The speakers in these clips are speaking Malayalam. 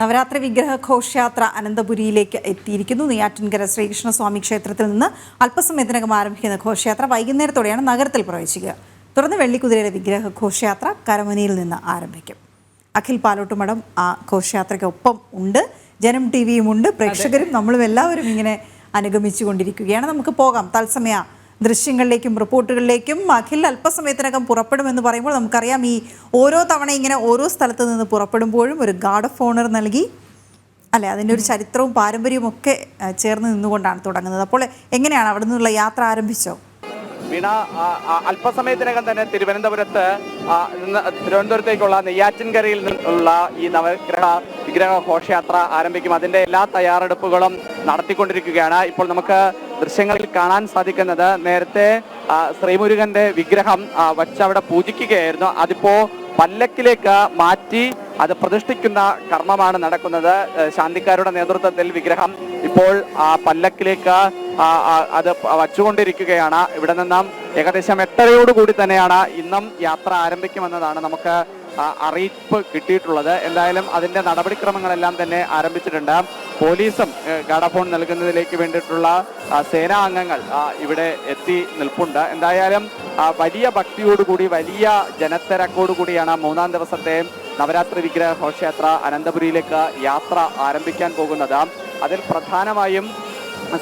നവരാത്രി വിഗ്രഹ ഘോഷയാത്ര അനന്തപുരിയിലേക്ക് എത്തിയിരിക്കുന്നു. നെയ്യാറ്റിൻകര ശ്രീകൃഷ്ണസ്വാമി ക്ഷേത്രത്തിൽ നിന്ന് അല്പസമയത്തിനകം ആരംഭിക്കുന്ന ഘോഷയാത്ര വൈകുന്നേരത്തോടെയാണ് നഗരത്തിൽ പ്രവേശിക്കുക. തുടർന്ന് വെള്ളിക്കുതിരയുടെ വിഗ്രഹ ഘോഷയാത്ര കരമനയിൽ നിന്ന് ആരംഭിക്കും. അഖിൽ പാലോട്ടുമഠം ആ ഘോഷയാത്രയ്ക്കൊപ്പം ഉണ്ട്. ജനം ടി വിയും ഉണ്ട്. പ്രേക്ഷകരും നമ്മളും എല്ലാവരും ഇങ്ങനെ അനുഗമിച്ചു കൊണ്ടിരിക്കുകയാണ് നമുക്ക് പോകാം. തത്സമയ ദൃശ്യങ്ങളിലേക്കും റിപ്പോർട്ടുകളിലേക്കും അഖിൽ അല്പസമയത്തിനകം പുറപ്പെടുമെന്ന് പറയുമ്പോൾ നമുക്കറിയാം ഈ ഓരോ തവണ ഇങ്ങനെ ഓരോ സ്ഥലത്ത് നിന്ന് പുറപ്പെടുമ്പോഴും ഒരു ഗാർഡ് ഓഫ് ഓണർ നൽകി അല്ലെ? അതിന്റെ ഒരു ചരിത്രവും പാരമ്പര്യവും ഒക്കെ ചേർന്ന് നിന്നുകൊണ്ടാണ് തുടങ്ങുന്നത്. അപ്പോൾ എങ്ങനെയാണ് അവിടെ നിന്നുള്ള യാത്ര ആരംഭിച്ചോ? വീണ അല്പസമയത്തിനകം തന്നെ തിരുവനന്തപുരത്ത് തിരുവനന്തപുരത്തേക്കുള്ള നെയ്യാറ്റിൻകരയിൽ നിന്നുള്ള ഈ നവഗ്രഹ വിഗ്രഹ ഘോഷയാത്ര ആരംഭിക്കും. അതിന്റെ എല്ലാ തയ്യാറെടുപ്പുകളും നടത്തിക്കൊണ്ടിരിക്കുകയാണ്. ഇപ്പോൾ നമുക്ക് ദൃശ്യങ്ങളിൽ കാണാൻ സാധിക്കുന്നത് നേരത്തെ ശ്രീമുരുകന്റെ വിഗ്രഹം വച്ച് അവിടെ പൂജിക്കുകയായിരുന്നു. അതിപ്പോ പല്ലക്കിലേക്ക് മാറ്റി അത് പ്രതിഷ്ഠിക്കുന്ന കർമ്മമാണ് നടക്കുന്നത്. ശാന്തിക്കാരുടെ നേതൃത്വത്തിൽ വിഗ്രഹം ഇപ്പോൾ പല്ലക്കിലേക്ക് അത് വച്ചുകൊണ്ടിരിക്കുകയാണ്. ഇവിടെ നിന്നും ഏകദേശം എട്ടരയോടുകൂടി തന്നെയാണ് ഇന്നും യാത്ര ആരംഭിക്കുമെന്നതാണ് നമുക്ക് അറിയിപ്പ് കിട്ടിയിട്ടുള്ളത്. എന്തായാലും അതിന്റെ നടപടിക്രമങ്ങളെല്ലാം തന്നെ ആരംഭിച്ചിട്ടുണ്ട്. പോലീസും ഗാഡഫോൺ നൽകുന്നതിലേക്ക് വേണ്ടിയിട്ടുള്ള സേനാ അംഗങ്ങൾ ഇവിടെ എത്തി നിൽപ്പുണ്ട്. എന്തായാലും വലിയ ഭക്തിയോടുകൂടി വലിയ ജനത്തിരക്കോടുകൂടിയാണ് മൂന്നാം ദിവസത്തെ നവരാത്രി വിഗ്രഹ ഘോഷയാത്ര അനന്തപുരിയിലേക്ക് യാത്ര ആരംഭിക്കാൻ പോകുന്നത്. അതിൽ പ്രധാനമായും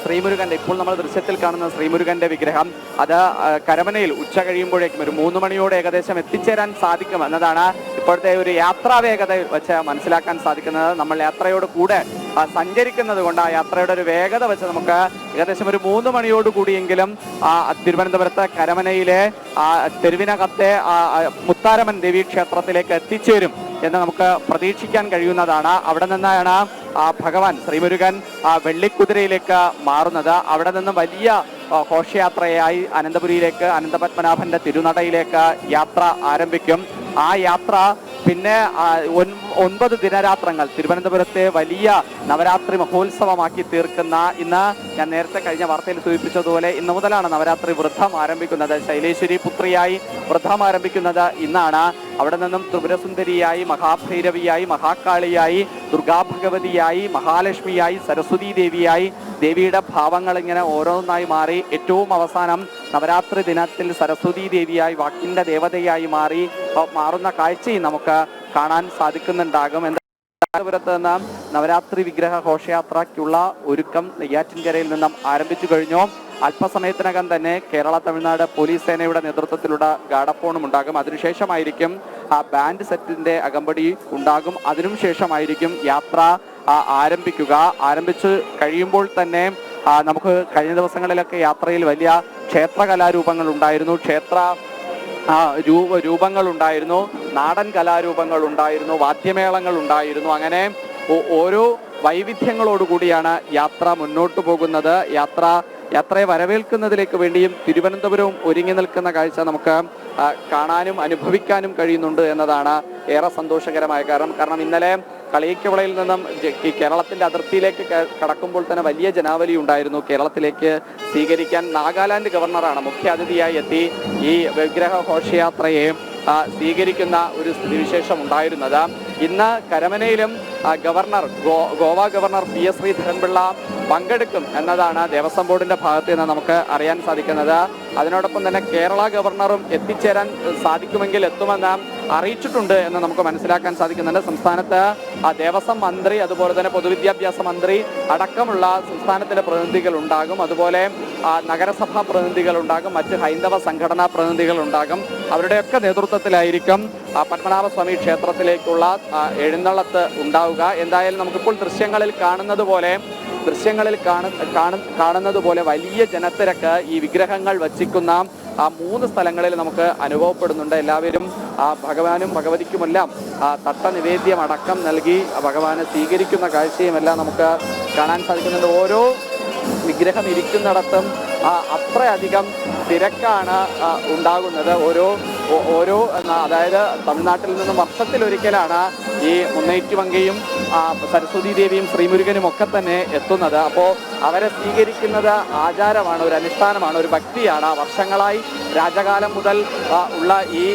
ശ്രീമുരുകന്റെ ഇപ്പോൾ നമ്മൾ ദൃശ്യത്തിൽ കാണുന്ന ശ്രീമുരുകന്റെ വിഗ്രഹം അത് കരമനയിൽ ഉച്ച കഴിയുമ്പോഴേക്കും ഒരു മൂന്ന് മണിയോടെ ഏകദേശം എത്തിച്ചേരാൻ സാധിക്കും എന്നതാണ് ഇപ്പോഴത്തെ ഒരു യാത്രാവേഗത വെച്ച് മനസ്സിലാക്കാൻ സാധിക്കുന്നത്. നമ്മൾ യാത്രയോട് കൂടെ സഞ്ചരിക്കുന്നത് കൊണ്ട് ആ യാത്രയുടെ ഒരു വേഗത വെച്ച് നമുക്ക് ഏകദേശം ഒരു മൂന്ന് മണിയോട് കൂടിയെങ്കിലും ആ തിരുവനന്തപുരത്തെ കരമനയിലെ ആ തെരുവിനകത്തെ ആ, മുത്താരമൻ ദേവി ക്ഷേത്രത്തിലേക്ക് എത്തിച്ചേരും എന്ന് നമുക്ക് പ്രതീക്ഷിക്കാൻ കഴിയുന്നതാണ്. അവിടെ നിന്നാണ് ആ ഭഗവാൻ ശ്രീമുരുകൻ ആ വെള്ളിക്കുതിരയിലേക്ക് മാറുന്നത്. അവിടെ നിന്ന് വലിയ ഘോഷയാത്രയായി അനന്തപുരിയിലേക്ക് അനന്തപത്മനാഭന്റെ തിരുനടയിലേക്ക് യാത്ര ആരംഭിക്കും. ആ യാത്ര പിന്നെ ഒൻപത് ദിനരാത്രങ്ങൾ തിരുവനന്തപുരത്തെ വലിയ നവരാത്രി മഹോത്സവമാക്കി തീർക്കുന്ന ഇന്ന് ഞാൻ നേരത്തെ കഴിഞ്ഞ വാർത്തയിൽ സൂചിപ്പിച്ചതുപോലെ ഇന്ന് മുതലാണ് നവരാത്രി വൃദ്ധം ആരംഭിക്കുന്നത്. ശൈലേശ്വരി പുത്രിയായി വൃദ്ധം ആരംഭിക്കുന്നത് ഇന്നാണ്. അവിടെ നിന്നും ത്രിപുരസുന്ദരിയായി മഹാഭൈരവിയായി മഹാകാളിയായി ദുർഗാഭഗവതിയായി മഹാലക്ഷ്മിയായി സരസ്വതി ദേവിയായി ദേവിയുടെ ഭാവങ്ങൾ ഇങ്ങനെ ഓരോന്നായി മാറി. ഏറ്റവും അവസാനം നവരാത്രി ദിനത്തിൽ സരസ്വതി ദേവിയായി വാക്കിന്റെ ദേവതയായി മാറി മാറുന്ന കാഴ്ചയും നമുക്ക് കാണാൻ സാധിക്കുന്നുണ്ടാകും. തിരുവനന്തപുരത്ത് നിന്ന് നവരാത്രി വിഗ്രഹ ഘോഷയാത്രയ്ക്കുള്ള ഒരുക്കം നെയ്യാറ്റിൻകരയിൽ നിന്നും ആരംഭിച്ചു കഴിഞ്ഞു. അല്പസമയത്തിനകം തന്നെ കേരള തമിഴ്നാട് പോലീസ് സേനയുടെ നേതൃത്വത്തിലുള്ള ഗാഡഫോണും ഉണ്ടാകും. അതിനുശേഷമായിരിക്കും ആ ബാൻഡ് സെറ്റിന്റെ അകമ്പടി ഉണ്ടാകും. അതിനും ശേഷമായിരിക്കും യാത്ര ആരംഭിക്കുക. ആരംഭിച്ച് കഴിയുമ്പോൾ തന്നെ നമുക്ക് കഴിഞ്ഞ ദിവസങ്ങളിലൊക്കെ യാത്രയിൽ വലിയ ക്ഷേത്ര കലാരൂപങ്ങൾ ഉണ്ടായിരുന്നു. ക്ഷേത്ര രൂപ രൂപങ്ങൾ ഉണ്ടായിരുന്നു. നാടൻ കലാരൂപങ്ങൾ ഉണ്ടായിരുന്നു. വാദ്യമേളങ്ങൾ ഉണ്ടായിരുന്നു. അങ്ങനെ ഓരോ വൈവിധ്യങ്ങളോടുകൂടിയാണ് യാത്ര മുന്നോട്ട് പോകുന്നത്. യാത്ര യാത്രയെ വരവേൽക്കുന്നതിലേക്ക് വേണ്ടിയും തിരുവനന്തപുരവും ഒരുങ്ങി നിൽക്കുന്ന കാഴ്ച നമുക്ക് കാണാനും അനുഭവിക്കാനും കഴിയുന്നുണ്ട് എന്നതാണ് ഏറെ സന്തോഷകരമായ കാരണം. കാരണം ഇന്നലെ കളിയിക്കവളയിൽ നിന്നും കേരളത്തിന്റെ അതിർത്തിയിലേക്ക് കടക്കുമ്പോൾ തന്നെ വലിയ ജനാവലി ഉണ്ടായിരുന്നു. കേരളത്തിലേക്ക് സ്വീകരിക്കാൻ നാഗാലാൻഡ് ഗവർണറാണ് മുഖ്യ അതിഥിയായി എത്തി ഈ വിഗ്രഹ ഘോഷയാത്രയെ സ്വീകരിക്കുന്ന ഒരു സ്ഥിതിവിശേഷം ഉണ്ടായിരുന്നത്. ഇന്ന് കരമനയിലും governor Goa governor P S Sreedharan Pillai പങ്കെടുക്കും എന്നതാണ് ദേവസ്വം ബോർഡിന്റെ ഭാഗത്ത് നിന്ന് നമുക്ക് അറിയാൻ സാധിക്കുന്നത്. അതിനോടൊപ്പം തന്നെ കേരള ഗവർണറും എത്തിച്ചേരാൻ സാധിക്കുമെങ്കിൽ എത്തുമെന്ന് അറിയിച്ചിട്ടുണ്ട് എന്ന് നമുക്ക് മനസ്സിലാക്കാൻ സാധിക്കുന്നുണ്ട്. സംസ്ഥാനത്ത് ദേവസ്വം മന്ത്രി അതുപോലെ തന്നെ പൊതുവിദ്യാഭ്യാസ മന്ത്രി അടക്കമുള്ള സംസ്ഥാനത്തിന്റെ പ്രതിനിധികൾ ഉണ്ടാകും. അതുപോലെ നഗരസഭാ പ്രതിനിധികൾ ഉണ്ടാകും മറ്റ് ഹൈന്ദവ സംഘടനാ പ്രതിനിധികൾ ഉണ്ടാകും. അവരുടെയൊക്കെ നേതൃത്വത്തിലായിരിക്കും പത്മനാഭസ്വാമി ക്ഷേത്രത്തിലേക്കുള്ള എഴുന്നള്ളത്ത് എഴുന്നള്ളത്ത് ഉണ്ടാവുക. എന്തായാലും നമുക്കിപ്പോൾ ദൃശ്യങ്ങളിൽ കാണുന്നത് പോലെ ദൃശ്യങ്ങളിൽ കാണു കാണു കാണുന്നത് പോലെ വലിയ ജനത്തിരക്ക് ഈ വിഗ്രഹങ്ങൾ വച്ചിക്കുന്ന ആ മൂന്ന് സ്ഥലങ്ങളിൽ നമുക്ക് അനുഭവപ്പെടുന്നുണ്ട്. എല്ലാവരും ആ ഭഗവാനും ഭഗവതിക്കുമെല്ലാം ആ തട്ടനിവേദ്യം അടക്കം നൽകി ഭഗവാനെ സ്വീകരിക്കുന്ന കാഴ്ചയുമെല്ലാം നമുക്ക് കാണാൻ സാധിക്കുന്നുണ്ട്. ഓരോ വിഗ്രഹം ഇരിക്കുന്നിടത്തും അത്രയധികം തിരക്കാണ് ഉണ്ടാകുന്നത്. ഓരോ ഓരോ അതായത് തമിഴ്നാട്ടിൽ നിന്നും വർഷത്തിലൊരിക്കലാണ് ഈ മുന്നേറ്റ് വങ്കയും സരസ്വതി ദേവിയും ശ്രീമുരുകനും ഒക്കെ തന്നെ എത്തുന്നത്. അപ്പോൾ അവരെ സ്വീകരിക്കുന്നത് ആചാരമാണ് ഒരു അനുഷ്ഠാനമാണ് ഒരു ഭക്തിയാണ്. വർഷങ്ങളായി രാജകാലം മുതൽ ഉള്ള ഈ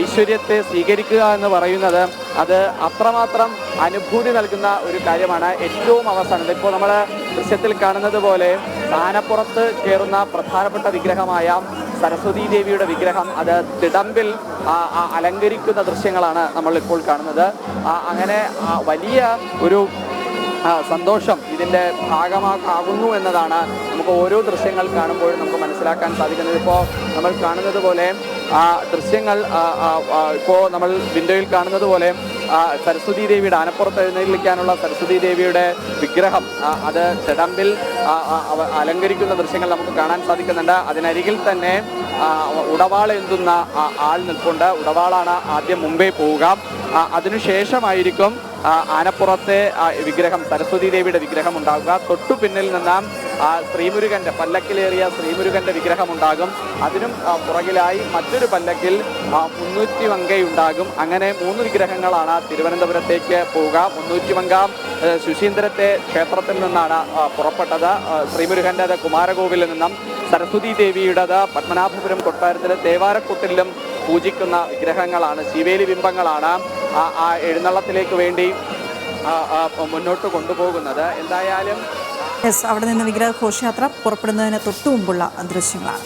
ഐശ്വര്യത്തെ സ്വീകരിക്കുക എന്ന് പറയുന്നത് അത് അത്രമാത്രം അനുഭൂതി നൽകുന്ന ഒരു കാര്യമാണ് ഏറ്റവും അവസാനം. ഇപ്പോൾ നമ്മൾ ദൃശ്യത്തിൽ കാണുന്നത് പോലെ സ്ഥാനപ്പുറത്ത് കയറുന്ന പ്രധാനപ്പെട്ട വിഗ്രഹമായ സരസ്വതി ദേവിയുടെ വിഗ്രഹം അത് തിടമ്പിൽ അലങ്കരിക്കുന്ന ദൃശ്യങ്ങളാണ് നമ്മൾ ഇപ്പോൾ കാണുന്നത് അങ്ങനെ വലിയ ഒരു സന്തോഷം ഇതിന്റെ ഭാഗമാകുന്നു എന്നതാണ് നമുക്ക് ഓരോ ദൃശ്യങ്ങൾ കാണുമ്പോഴും നമുക്ക് മനസ്സിലാക്കാൻ സാധിക്കുന്നത്. ഇപ്പോൾ നമ്മൾ കാണുന്നത് പോലെ ദൃശ്യങ്ങൾ ഇപ്പോൾ നമ്മൾ വിൻഡോയിൽ കാണുന്നത് പോലെ സരസ്വതി ദേവിയുടെ ആനപ്പുറത്ത് എഴുന്നേൽക്കാനുള്ള സരസ്വതി ദേവിയുടെ വിഗ്രഹം അത് ചെടമ്പിൽ അലങ്കരിക്കുന്ന ദൃശ്യങ്ങൾ നമുക്ക് കാണാൻ സാധിക്കുന്നുണ്ട്. അതിനരികിൽ തന്നെ ഉടവാള ഉടവാളെന്തുന്ന ആ, ആൾ നിൽപ്പുണ്ട്. ഉടവാളാണ് ആദ്യം മുമ്പേ പോവുക. അതിനുശേഷമായിരിക്കും ആനപ്പുറത്തെ വിഗ്രഹം സരസ്വതി ദേവിയുടെ വിഗ്രഹം ഉണ്ടാകുക തൊട്ടു പിന്നിൽ നിന്ന് ആ ശ്രീമുരുകന്റെ പല്ലക്കിലേറിയ ശ്രീമുരുകന്റെ വിഗ്രഹം ഉണ്ടാകും. അതിനും പുറകിലായി മറ്റൊരു പല്ലക്കിൽ മുന്നൂറ്റി വങ്കയുണ്ടാകും അങ്ങനെ മൂന്ന് വിഗ്രഹങ്ങളാണ് തിരുവനന്തപുരത്തേക്ക് പോവുക. മുന്നൂറ്റി വങ്ക ശുശീന്ദ്രത്തെ ക്ഷേത്രത്തിൽ നിന്നാണ് പുറപ്പെട്ടത്. ആ, ശ്രീമുരുകന്റെ കുമാരകോവിലിൽ നിന്നും സരസ്വതി ദേവിയുടേത് പത്മനാഭപുരം കൊട്ടാരത്തിലെ തേവാരക്കുട്ടിലും പൂജിക്കുന്ന വിഗ്രഹങ്ങളാണ്. ശിവേലി ബിംബങ്ങളാണ്. ആ എഴുന്നള്ളത്തിലേക്ക് വേണ്ടി മുന്നോട്ട് കൊണ്ടുപോകുന്നത്. എന്തായാലും അവിടെ നിന്ന് വിഗ്രഹ ഘോഷയാത്ര പുറപ്പെടുന്നതിന് തൊട്ടു മുമ്പുള്ള ദൃശ്യങ്ങളാണ്.